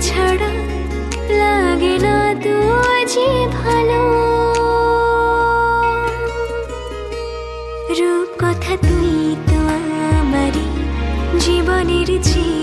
ছাড়া রূপ কথা তুই তো জীবনের জীবন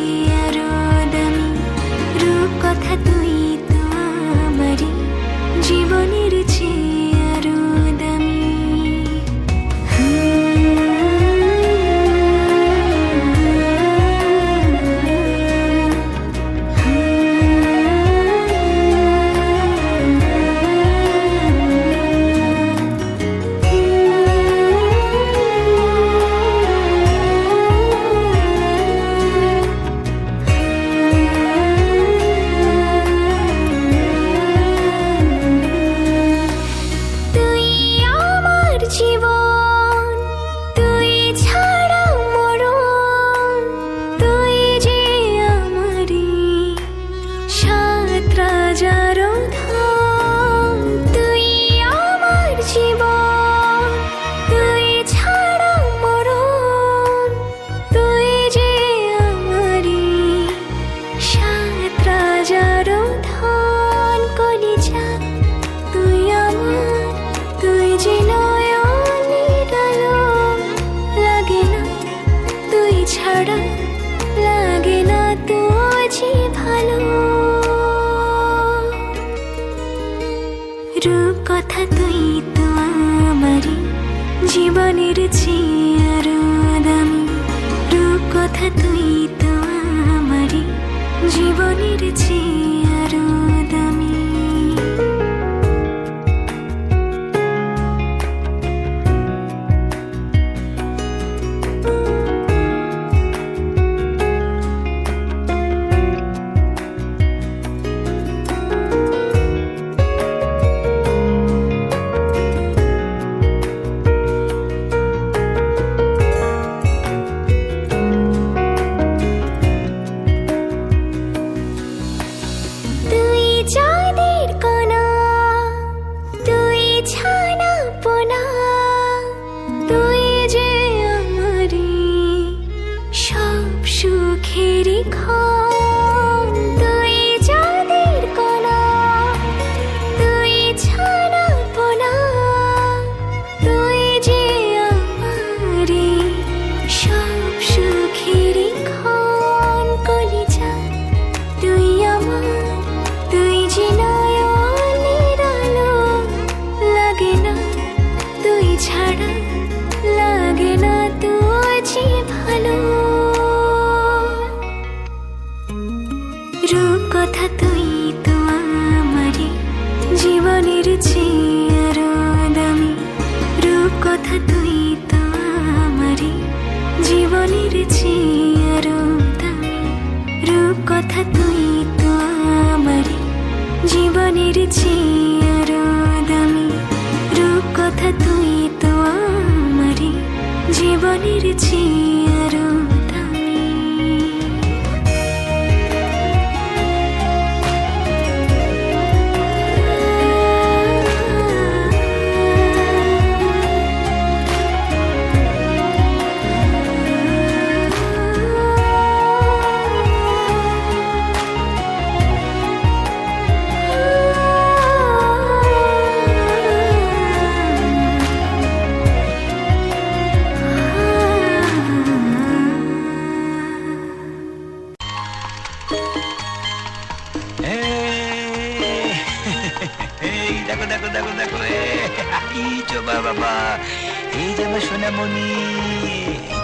এই যাবে সোনামণি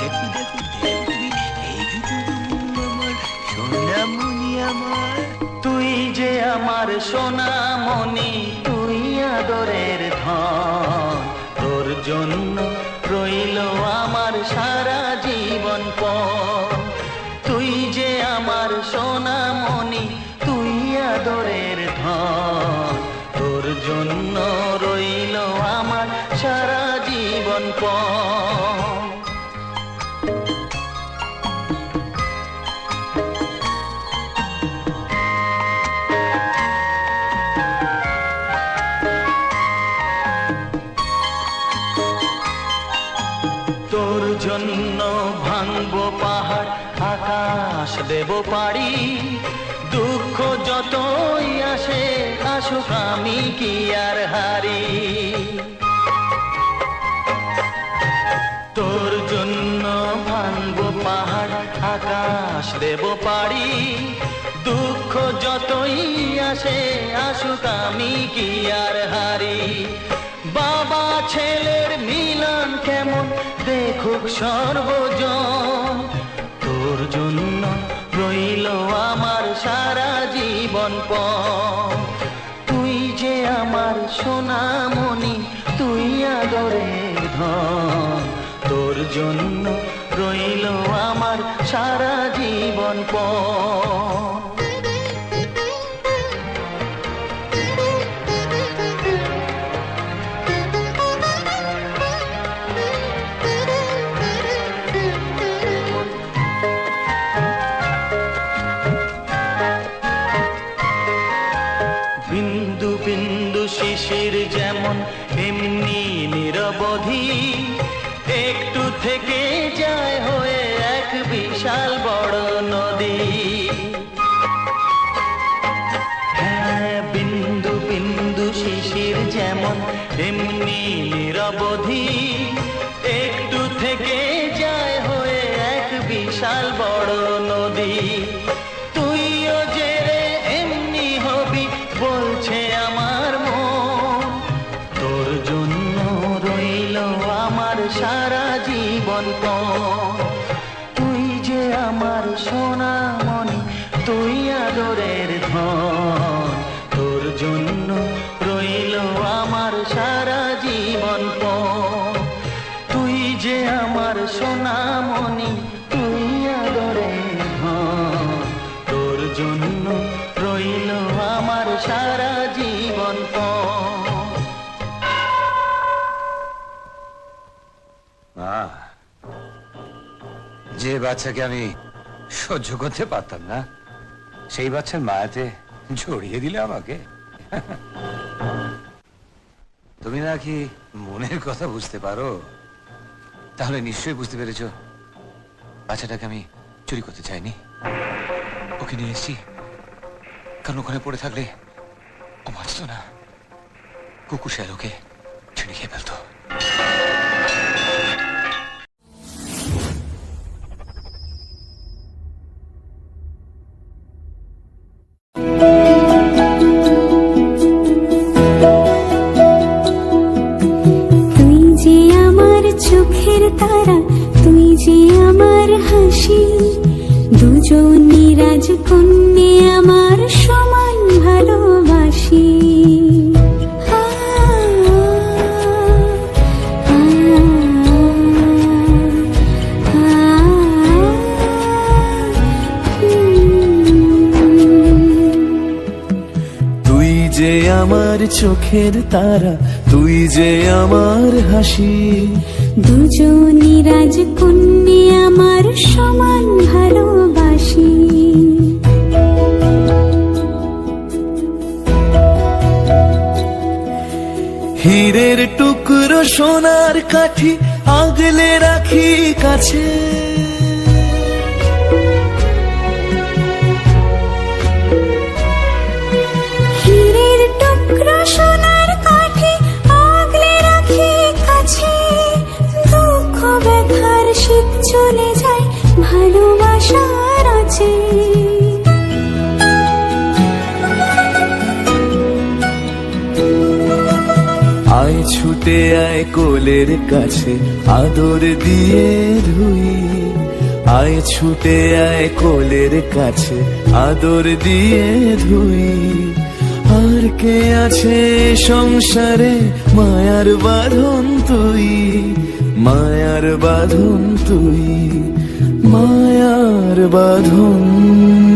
দেখবি দেখবি, এই আমার আমার। তুই যে আমার সোনামণি, তুই আদরের ধন। তোর জন্য রইল আমার সারা জীবন। পারি, দুঃখ যতই আসে, আসুক আমি কি আর হারি। তোর জন্য ভাঙবো পাহাড়, আকাশ দেব পারি দুঃখ যতই আসে, আসুক আমি কি আর হারি। বাবা ছেলের মিলন কেমন, দেখুক সর্বজন। তোর জন্য রইল আমার সারা জীবন প তুই যে আমার সোনামণি, তুই আদরে ধন। তোর জন্য রইল আমার সারা জীবন পণ এক বিশাল বড় নদী। হ্যাঁ বিন্দু বিন্দু শিশির যেমন এমনি নিরবধি আমার সোনা মনি তুই আদরের ধন তোর জন্য রইল আমার সারা জীবন যে বাচ্চাকে আমি সহ্য করতে পারতাম না, সেই বাচ্চার মায়াতে জড়িয়ে দিলে আমাকে। তুমি নাকি মনের কথা বুঝতে পারো? তাহলে নিশ্চয়ই বুঝতে পেরেছ, বাচ্চাটাকে আমি চুরি করতে চাইনি। ওকে নিয়ে এসেছি, কারণ ওখানে পড়ে থাকলে ও বাঁচত না। কুকুর শেয়াল ওকে ছিঁড়ে খেয়ে ফেলতো। রাজকন্যে আমার সমান ভালোবাসি। তুই যে আমার চোখের তারা তুই যে আমার হাসি দুজনে রাজকন্যে আমার সমান ভালোবাসি হীরের টুকরো সোনার কাঠি আগলে রাখি কাছে। হীরের সোনার কাঠি কাছে। চলে যায়, ভালোবাসার আছে ছুটে আয় কোলের কাছে, আদর দিয়ে ধুই। আয় ছুটে আয় কোলের কাছে, আদর দিয়ে ধুই। আর কে আছে সংসারে মায়ার বাঁধন তুই? মায়ার বাঁধন তুই, মায়ার বাঁধন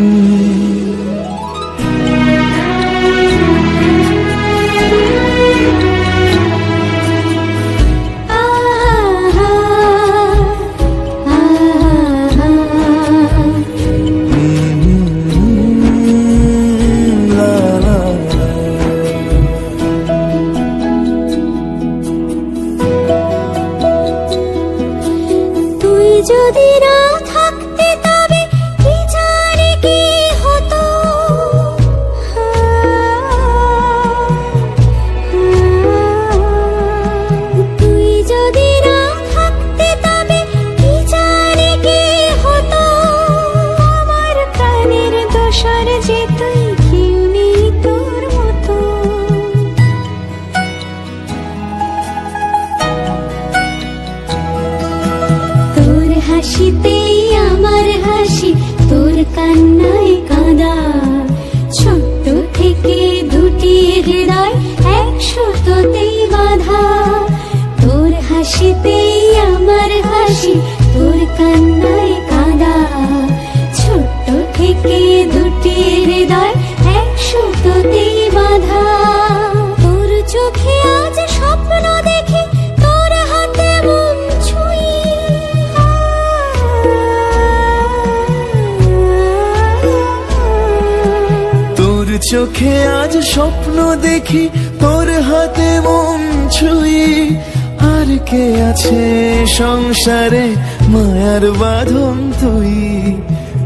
চোখে আজ স্বপ্ন দেখি, তোর হাতে মন ছুঁই। আর কে আছে সংসারে মায়ার বাঁধন তুই?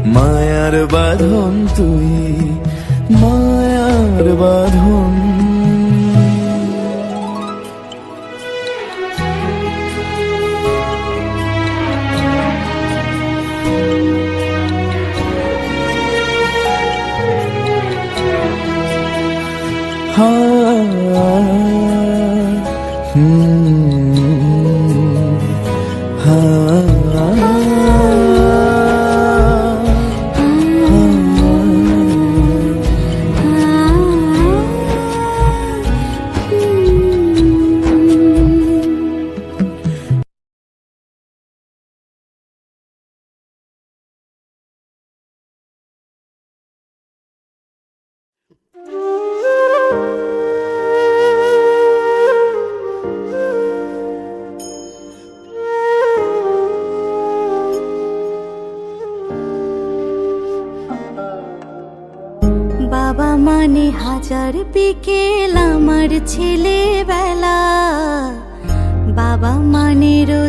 মায়ার বাঁধন তুই, মায়ার বাঁধন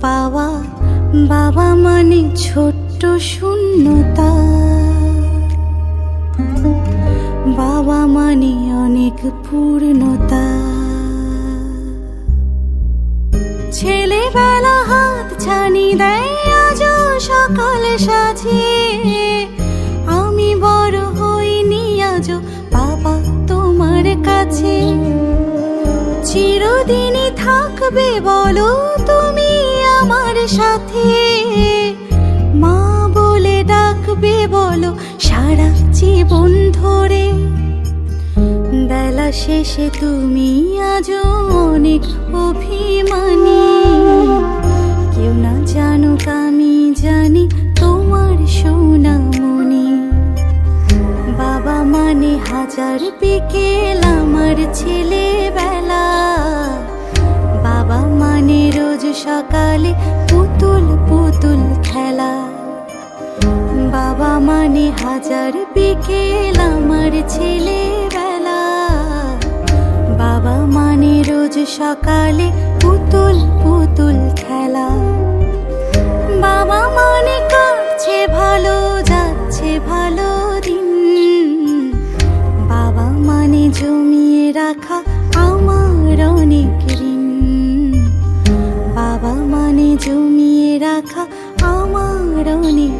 পাওয়া, বাবা মানে ছোট্ট শূন্যতা। বাবা মানে অনেক পূর্ণতা। ছেলেবেলা হাত ছানি দেয়, আজ সকাল সাজে আমি বড় হইনি, আজ বাবা তোমার কাছে। চিরদিনই থাকবে বলো সাথে। মা বলে ডাকবে, বলো, সারা জীবন ধরে। বেলা শেষে তুমি আজও অনেক অভিমানী। কেউ না জানুক, আমি জানি তোমার সোনামণি। বাবা মানে হাজার বিকেল আমার ছেলেবেলা। মানে রোজ সকালে পুতুল পুতুল খেলা। বাবা মানে হাজার বিকেল আমার ছেলেবেলা। বাবা মানে রোজ সকালে পুতুল পুতুল খেলা। বাবা